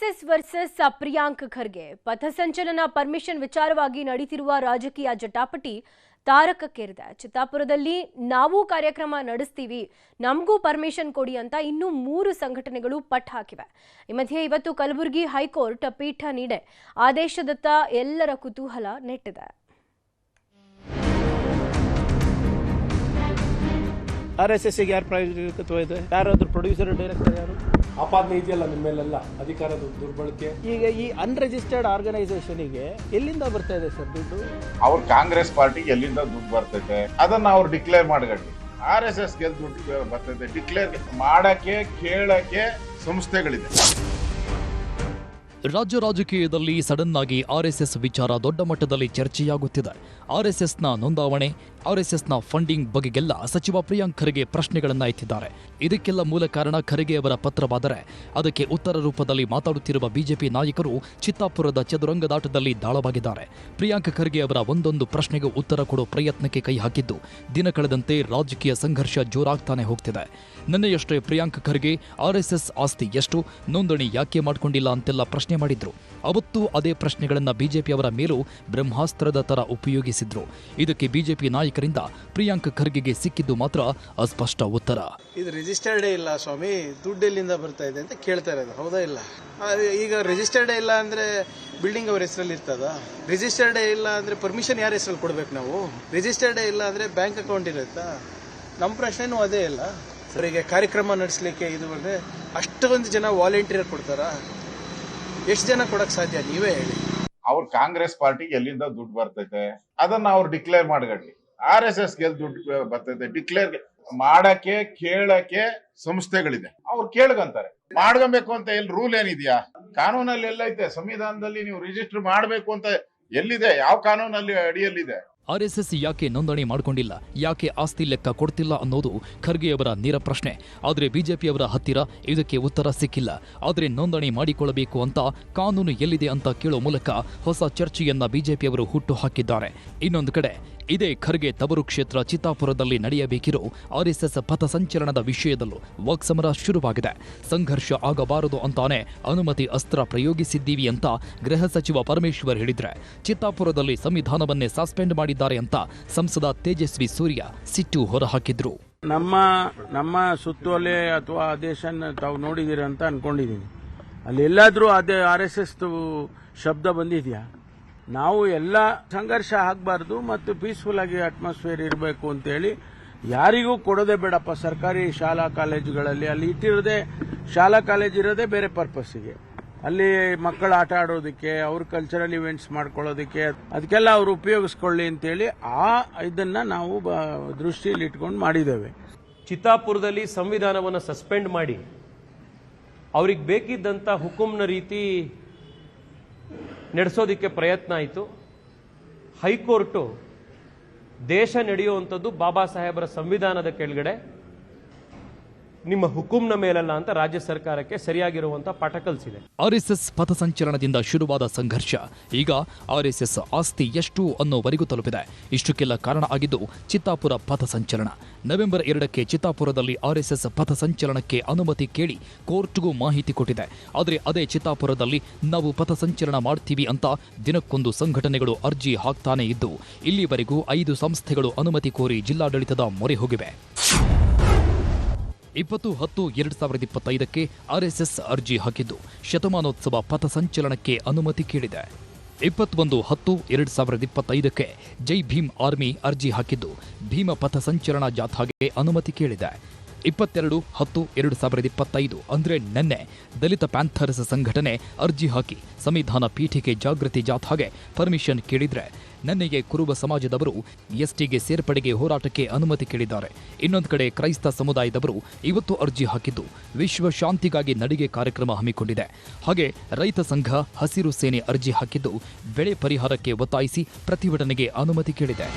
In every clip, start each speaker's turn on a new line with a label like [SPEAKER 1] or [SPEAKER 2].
[SPEAKER 1] RSS versus Priyank Kharge. ಪಥಸಂಚಲನ permission ವಿಚಾರವಾಗಿ ನಡೀತಿರುವ ರಾಜಕೀಯ ಜಟಾಪಟಿ ತಾರಕಕ್ಕೇರಿದೆ. ಚಿತ್ತಾಪುರದಲ್ಲಿ ನಾವು ಕಾರ್ಯಕ್ರಮ ನಡೆಸ್ತೀವಿ, ನಮಗೂ ಪರ್ಮಿಷನ್ ಕೊಡಿ ಅಂತ ಇನ್ನೂ ಮೂರು ಸಂಘಟನೆಗಳು ಪಟ್ಟು ಹಾಕಿವೆ. ಈ ಮಧ್ಯೆ ಇವತ್ತು ಕಲಬುರಗಿ ಹೈಕೋರ್ಟ್ ಪೀಠ ನೀಡೆ. ಆದೇಶದತ್ತ ಎಲ್ಲರ ಕುತೂಹಲ ನೆಟ್ಟಿದೆ.
[SPEAKER 2] ಆರ್ ಎಸ್ ಎಸ್ಗೆ ಯಾರು ಪ್ರಾಯೋಜಕತ್ವ ಇದೆ? ಯಾರಾದ್ರೂ ಪ್ರೊಡ್ಯೂಸರ್ ಡೈರೆಕ್ಟರ್ ಯಾರು?
[SPEAKER 3] ಆಪಾದನೆ ಇದೆಯಲ್ಲ ನಿಮ್ಮ ಮೇಲೆಲ್ಲ ಅಧಿಕಾರದ ದುರ್ಬಳಕೆ?
[SPEAKER 2] ಈಗ ಈ ಅನ್ರಿಜಿಸ್ಟರ್ಡ್ ಆರ್ಗನೈಸೇಷನಿಗೆ ಎಲ್ಲಿಂದ ಬರ್ತಾ ಇದೆ ಸರ್ ದುಡ್ಡು?
[SPEAKER 4] ಅವ್ರ ಕಾಂಗ್ರೆಸ್ ಪಾರ್ಟಿ ಎಲ್ಲಿಂದ ದುಡ್ಡು ಬರ್ತೈತೆ? ಅದನ್ನ ಅವ್ರು ಡಿಕ್ಲೇರ್ ಮಾಡ್ಕೊಳ್ಳಿ ಆರ್ ಎಸ್ ಎಸ್ಗೆ ದುಡ್ಡು ಬರ್ತೈತೆ? ಡಿಕ್ಲೇರ್ ಮಾಡಕ್ಕೆ ಕೇಳಕ್ಕೆ ಸಂಸ್ಥೆಗಳಿದೆ.
[SPEAKER 5] ರಾಜ್ಯ ರಾಜಕೀಯದಲ್ಲಿ ಸಡನ್ ಆಗಿ ಆರ್ಎಸ್ಎಸ್ ವಿಚಾರ ದೊಡ್ಡ ಮಟ್ಟದಲ್ಲಿ ಚರ್ಚೆಯಾಗುತ್ತಿದೆ. ಆರ್ಎಸ್ಎಸ್ನ ನೋಂದಾವಣೆ ಆರ್ಎಸ್ಎಸ್ನ ಫಂಡಿಂಗ್ ಬಗೆಗೆಲ್ಲ ಸಚಿವ ಪ್ರಿಯಾಂಕ್ ಖರ್ಗೆ ಪ್ರಶ್ನೆಗಳನ್ನ ಎತ್ತಿದ್ದಾರೆ. ಇದಕ್ಕೆಲ್ಲ ಮೂಲ ಕಾರಣ ಖರ್ಗೆ ಅವರ ಪತ್ರವಾದರೆ, ಅದಕ್ಕೆ ಉತ್ತರ ರೂಪದಲ್ಲಿ ಮಾತಾಡುತ್ತಿರುವ ಬಿಜೆಪಿ ನಾಯಕರು ಚಿತ್ತಾಪುರದ ಚದುರಂಗದಾಟದಲ್ಲಿ ದಾಳವಾಗಿದ್ದಾರೆ. ಪ್ರಿಯಾಂಕ್ ಖರ್ಗೆ ಅವರ ಒಂದೊಂದು ಪ್ರಶ್ನೆಗೂ ಉತ್ತರ ಕೊಡೋ ಪ್ರಯತ್ನಕ್ಕೆ ಕೈ ಹಾಕಿದ್ದು, ದಿನ ಕಳೆದಂತೆ ರಾಜಕೀಯ ಸಂಘರ್ಷ ಜೋರಾಗ್ತಾನೆ ಹೋಗ್ತಿದೆ. ನಿನ್ನೆಯಷ್ಟೇ ಪ್ರಿಯಾಂಕ್ ಖರ್ಗೆ ಆರ್ಎಸ್ಎಸ್ ಆಸ್ತಿ ಎಷ್ಟು, ನೋಂದಣಿ ಯಾಕೆ ಮಾಡಿಕೊಂಡಿಲ್ಲ ಅಂತೆಲ್ಲ ಪ್ರಶ್ನೆ ಮಾಡಿದ್ರು. ಅವತ್ತು ಅದೇ ಪ್ರಶ್ನೆಗಳನ್ನು ಬಿಜೆಪಿ ಅವರ ಮೇಲೂ ಬ್ರಹ್ಮಾಸ್ತ್ರದ ತರ ಉಪಯೋಗಿಸಿದ್ರು. ಇದಕ್ಕೆ ಬಿಜೆಪಿ ನಾಯಕರಿಂದ ಪ್ರಿಯಾಂಕ್ ಖರ್ಗೆಗೆ ಸಿಕ್ಕಿದ್ದು ಮಾತ್ರ ಅಸ್ಪಷ್ಟ ಉತ್ತರ.
[SPEAKER 6] ಇದು ರಿಜಿಸ್ಟರ್ಡೇ ಇಲ್ಲ ಸ್ವಾಮಿ ದುಡ್ಡು ಎಲ್ಲಿಂದ ಬರ್ತಾ ಇದೆ ಅಂತ ಕೇಳ್ತಾ ಇರೋದು ಹೌದಾ ಇಲ್ಲ? ಈಗ ರಿಜಿಸ್ಟರ್ಡೇ ಇಲ್ಲ ಅಂದ್ರೆ ಬಿಲ್ಡಿಂಗ್ ಅವ್ರ ಹೆಸರಲ್ಲಿ ಇರ್ತದ? ರಿಜಿಸ್ಟರ್ಡೇ ಇಲ್ಲ ಅಂದ್ರೆ ಪರ್ಮಿಷನ್ ಯಾರ ಹೆಸರಲ್ಲಿ ಕೊಡ್ಬೇಕು ನಾವು? ರಿಜಿಸ್ಟರ್ಡೇ ಇಲ್ಲ ಅಂದ್ರೆ ಬ್ಯಾಂಕ್ ಅಕೌಂಟ್ ಇರುತ್ತಾ? ನಮ್ಮ ಪ್ರಶ್ನೆನೂ ಅದೇ ಇಲ್ಲ ಅವರಿಗೆ ಕಾರ್ಯಕ್ರಮ ನಡೆಸಲಿಕ್ಕೆ ಇದು ಅಂದ್ರೆ ಅಷ್ಟೊಂದು ಜನ ವಾಲಂಟಿಯರ್ ಕೊಡ್ತಾರಾ? ಎಷ್ಟು ಜನ ಕೊಡಕ್ ಸಾಧ್ಯ? ನೀವೇ ಹೇಳಿ.
[SPEAKER 4] ಅವ್ರ ಕಾಂಗ್ರೆಸ್ ಪಾರ್ಟಿ ಎಲ್ಲಿಂದ ದುಡ್ಡು ಬರ್ತೈತೆ? ಅದನ್ನ ಅವ್ರು ಡಿಕ್ಲೇರ್ ಮಾಡ್ಕೊಳ್ಳಿ ಆರ್ ಎಸ್ ಎಸ್ಗೆ ದುಡ್ಡು ಬರ್ತೈತೆ. ಡಿಕ್ಲೇರ್ ಮಾಡಕ್ಕೆ, ಕೇಳಕ್ಕೆ ಸಂಸ್ಥೆಗಳಿದೆ. ಅವ್ರು ಕೇಳ್ಕೊಂತಾರೆ. ಮಾಡ್ಕೊಬೇಕು ಅಂತ ಎಲ್ಲಿ ರೂಲ್ ಏನಿದ್ಯಾ? ಕಾನೂನಲ್ಲಿ ಎಲ್ಲೈತೆ. ಸಂವಿಧಾನದಲ್ಲಿ ನೀವು ರಿಜಿಸ್ಟರ್ ಮಾಡ್ಬೇಕು ಅಂತ ಎಲ್ಲಿದೆ? ಯಾವ ಕಾನೂನಲ್ಲಿ ಅಡಿಯಲ್ಲಿದೆ?
[SPEAKER 5] ಆರ್ಎಸ್ಎಸ್ ಯಾಕೆ ನೋಂದಣಿ ಮಾಡಿಕೊಂಡಿಲ್ಲ? ಯಾಕೆ ಆಸ್ತಿ ಲೆಕ್ಕ ಕೊಡ್ತಿಲ್ಲ ಅನ್ನೋದು ಖರ್ಗೆಯವರ ನೇರ ಪ್ರಶ್ನೆ. ಆದರೆ ಬಿಜೆಪಿಯವರ ಹತ್ತಿರ ಇದಕ್ಕೆ ಉತ್ತರ ಸಿಕ್ಕಿಲ್ಲ. ಆದರೆ ನೋಂದಣಿ ಮಾಡಿಕೊಳ್ಳಬೇಕು ಅಂತ ಕಾನೂನು ಎಲ್ಲಿದೆ ಅಂತ ಕೇಳೋ ಮೂಲಕ ಹೊಸ ಚರ್ಚೆಯನ್ನ ಬಿಜೆಪಿಯವರು ಹುಟ್ಟು ಹಾಕಿದ್ದಾರೆ. ಇನ್ನೊಂದು ಕಡೆ, ಇದೇ ಖರ್ಗೆ ತವರು ಕ್ಷೇತ್ರ ಚಿತ್ತಾಪುರದಲ್ಲಿ ನಡೆಯಬೇಕಿರೋ ಆರ್ಎಸ್ಎಸ್ ಪಥಸಂಚಲನದ ವಿಷಯದಲ್ಲೂ ವಾಕ್ಸಮರ ಶುರುವಾಗಿದೆ. ಸಂಘರ್ಷ ಆಗಬಾರದು ಅಂತಾನೆ ಅನುಮತಿ ಅಸ್ತ್ರ ಪ್ರಯೋಗಿಸಿದ್ದೀವಿ ಅಂತ ಗೃಹ ಸಚಿವ ಪರಮೇಶ್ವರ್ ಹೇಳಿದ್ರೆ, ಚಿತ್ತಾಪುರದಲ್ಲಿ ಸಂವಿಧಾನವನ್ನೇ ಸಸ್ಪೆಂಡ್ ಮಾಡಿದ್ದಾರೆ ಅಂತ ಸಂಸದ ತೇಜಸ್ವಿ ಸೂರ್ಯ ಸಿಟ್ಟು ಹೊರಹಾಕಿದ್ರು.
[SPEAKER 7] ನಮ್ಮ ನಮ್ಮ ಸುತ್ತೋಲೆ ಅಥವಾ ಆದೇಶನ ತಾವು ನೋಡಿದ್ದೀರ ಅಂತ ಅನ್ಕೊಂಡಿದ್ದೀನಿ. ಅಲ್ಲಿ ಎಲ್ಲಾದ್ರೂ ಅದೇ ಆರ್ ಎಸ್ ಎಸ್ ಶಬ್ದ ಬಂದಿದೆಯಾ? ನಾವು ಎಲ್ಲ ಸಂಘರ್ಷ ಆಗಬಾರ್ದು ಮತ್ತು ಪೀಸ್ಫುಲ್ ಆಗಿ ಅಟ್ಮಾಸ್ಫಿಯರ್ ಇರಬೇಕು ಅಂತೇಳಿ ಯಾರಿಗೂ ಕೊಡೋದೇ ಬೇಡಪ್ಪ ಸರ್ಕಾರಿ ಶಾಲಾ ಕಾಲೇಜುಗಳಲ್ಲಿ. ಅಲ್ಲಿ ಇಟ್ಟಿರೋದೇ ಶಾಲಾ ಕಾಲೇಜ್ ಇರೋದೇ ಬೇರೆ ಪರ್ಪಸ್ಸಿಗೆ ಅಲ್ಲಿ ಮಕ್ಕಳು ಆಟ ಆಡೋದಕ್ಕೆ, ಅವ್ರ ಕಲ್ಚರಲ್ ಇವೆಂಟ್ಸ್ ಮಾಡ್ಕೊಳ್ಳೋದಕ್ಕೆ, ಅದಕ್ಕೆಲ್ಲ ಅವರು ಉಪಯೋಗಿಸ್ಕೊಳ್ಳಿ ಅಂತೇಳಿ ಆ ಇದನ್ನ ನಾವು ದೃಷ್ಟಿಯಲ್ಲಿ ಇಟ್ಕೊಂಡು ಮಾಡಿದ್ದೇವೆ.
[SPEAKER 3] ಚಿತ್ತಾಪುರದಲ್ಲಿ ಸಂವಿಧಾನವನ್ನು ಸಸ್ಪೆಂಡ್ ಮಾಡಿ, ಅವ್ರಿಗೆ ಬೇಕಿದ್ದಂಥ ಹುಕುಂನ ರೀತಿ ನಡೆಸೋದಕ್ಕೆ ಪ್ರಯತ್ನ ಆಯಿತು. ಹೈಕೋರ್ಟು ದೇಶ ನಡೆಯುವಂಥದ್ದು ಬಾಬಾ ಸಾಹೇಬರ ಸಂವಿಧಾನದ ಕೆಳಗಡೆ. ನಿಮ್ಮ ಹುಕುಂನ ಮೇಲಲ್ಲ ಅಂತ ರಾಜ್ಯ ಸರ್ಕಾರಕ್ಕೆ ಸರಿಯಾಗಿರುವಂತ ಪಾಠ ಕಲಿಸಿದೆ.
[SPEAKER 5] ಆರ್ಎಸ್ಎಸ್ ಪಥಸಂಚಲನದಿಂದ ಶುರುವಾದ ಸಂಘರ್ಷ. ಈಗ ಆರ್ಎಸ್ಎಸ್ ಆಸ್ತಿ ಎಷ್ಟು ಅನ್ನೋವರೆಗೂ ತಲುಪಿದೆ. ಇಷ್ಟಕ್ಕೆಲ್ಲ ಕಾರಣ ಆಗಿದ್ದು ಚಿತ್ತಾಪುರ ಪಥಸಂಚಲನ. ನವೆಂಬರ್ ಎರಡಕ್ಕೆ ಚಿತ್ತಾಪುರದಲ್ಲಿ ಆರ್ಎಸ್ಎಸ್ ಪಥಸಂಚಲನಕ್ಕೆ ಅನುಮತಿ ಕೇಳಿ ಕೋರ್ಟ್ಗೂ ಮಾಹಿತಿ ಕೊಟ್ಟಿದೆ. ಆದರೆ ಅದೇ ಚಿತ್ತಾಪುರದಲ್ಲಿ ನಾವು ಪಥಸಂಚಲನ ಮಾಡ್ತೀವಿ ಅಂತ ದಿನಕ್ಕೊಂದು ಸಂಘಟನೆಗಳು ಅರ್ಜಿ ಹಾಕ್ತಾನೆ ಇದ್ದು, ಇಲ್ಲಿವರೆಗೂ ಐದು ಸಂಸ್ಥೆಗಳು ಅನುಮತಿ ಕೋರಿ ಜಿಲ್ಲಾಡಳಿತದ ಮೊರೆ ಹೋಗಿವೆ. ಇಪ್ಪತ್ತು ಹತ್ತು ಎರಡು ಸಾವಿರದ ಇಪ್ಪತ್ತೈದಕ್ಕೆ ಆರ್ಎಸ್ಎಸ್ ಅರ್ಜಿ ಹಾಕಿದ್ದು. ಶತಮಾನೋತ್ಸವ ಪಥಸಂಚಲನಕ್ಕೆ ಅನುಮತಿ ಕೇಳಿದೆ. ಇಪ್ಪತ್ತೊಂದು ಹತ್ತು ಎರಡು ಸಾವಿರದ ಇಪ್ಪತ್ತೈದಕ್ಕೆ ಜೈ ಭೀಮ್ ಆರ್ಮಿ ಅರ್ಜಿ ಹಾಕಿದ್ದು. ಭೀಮ ಪಥಸಂಚಲನ ಜಾಥಾಗೆ ಅನುಮತಿ ಕೇಳಿದೆ. ಇಪ್ಪತ್ತೆರಡು, ಹತ್ತು, ಎರಡು ಸಾವಿರದ ಇಪ್ಪತ್ತೈದು ಅಂದರೆ ನಿನ್ನೆ ದಲಿತ ಪ್ಯಾಂಥರ್ಸ್ ಸಂಘಟನೆ ಅರ್ಜಿ ಹಾಕಿ ಸಂವಿಧಾನ ಪೀಠಿಕೆ ಜಾಗೃತಿ ಜಾಥಾಗೆ ಪರ್ಮಿಷನ್ ಕೇಳಿದ್ರೆ ನಿನ್ನೆಗೆ ಕುರುಬ ಸಮಾಜದವರು ಎಸ್ಟಿಗೆ ಸೇರ್ಪಡೆಗೆ ಹೋರಾಟಕ್ಕೆ ಅನುಮತಿ ಕೇಳಿದ್ದಾರೆ. ಇನ್ನೊಂದು ಕಡೆ ಕ್ರೈಸ್ತ ಸಮುದಾಯದವರು ಇವತ್ತು ಅರ್ಜಿ ಹಾಕಿದ್ದು ವಿಶ್ವ ಶಾಂತಿಗಾಗಿ ನಡಿಗೆ ಕಾರ್ಯಕ್ರಮ ಹಮ್ಮಿಕೊಂಡಿದೆ. ಹಾಗೆ ರೈತ ಸಂಘ ಹಸಿರು ಸೇನೆ ಅರ್ಜಿ ಹಾಕಿದ್ದು ಬೆಳೆ ಪರಿಹಾರಕ್ಕೆ ಒತ್ತಾಯಿಸಿ ಪ್ರತಿಭಟನೆಗೆ ಅನುಮತಿ ಕೇಳಿದೆ.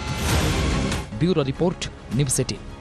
[SPEAKER 5] Bureau report eighteen.